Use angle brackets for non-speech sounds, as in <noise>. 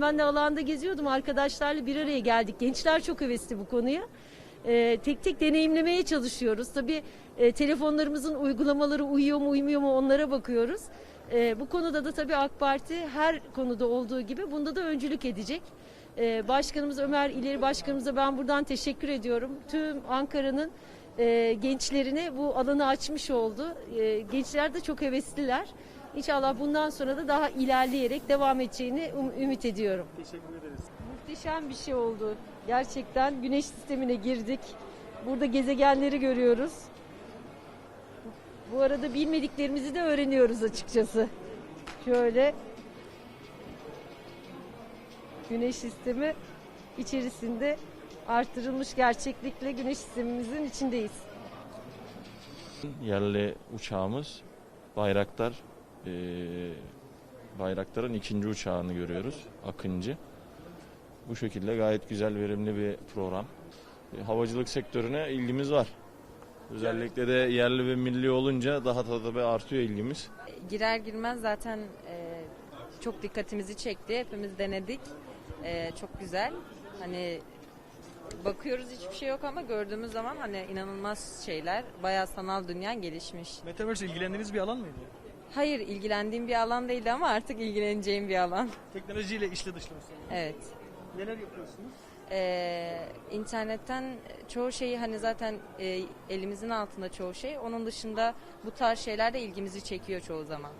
Ben de alanda geziyordum arkadaşlarla bir araya geldik. Gençler çok hevesli bu konuya. Ee, tek tek deneyimlemeye çalışıyoruz. Tabii e, telefonlarımızın uygulamaları uyuyor mu uymuyor mu onlara bakıyoruz. Ee, bu konuda da tabii AK Parti her konuda olduğu gibi bunda da öncülük edecek. Ee, Başkanımız Ömer İleri Başkanımıza ben buradan teşekkür ediyorum. Tüm Ankara'nın e, gençlerine bu alanı açmış oldu. E, gençler de çok hevesliler. İnşallah bundan sonra da daha ilerleyerek devam edeceğini um- ümit ediyorum. Teşekkür ederiz. Muhteşem bir şey oldu. Gerçekten güneş sistemine girdik. Burada gezegenleri görüyoruz. Bu arada bilmediklerimizi de öğreniyoruz açıkçası. Şöyle güneş sistemi içerisinde artırılmış gerçeklikle güneş sistemimizin içindeyiz. Yerli uçağımız Bayraktar eee, Bayraktar'ın ikinci uçağını görüyoruz. Akıncı. Bu şekilde gayet güzel verimli bir program. E, Havacılık sektörüne ilgimiz var. Özellikle de yerli ve milli olunca daha da tabii artıyor ilgimiz. Girer girmez zaten e, çok dikkatimizi çekti. Hepimiz denedik. E, çok güzel. Hani bakıyoruz hiçbir şey yok ama gördüğümüz zaman hani inanılmaz şeyler. Bayağı sanal dünya gelişmiş. Metaverse ilgilendiğiniz bir alan mıydı? Hayır ilgilendiğim bir alan değildi ama artık ilgileneceğim bir alan. <laughs> Teknolojiyle içli dışlı mısınız? Evet. Neler yapıyorsunuz? Ee, internetten çoğu şeyi hani zaten e, elimizin altında çoğu şey. Onun dışında bu tarz şeyler de ilgimizi çekiyor çoğu zaman.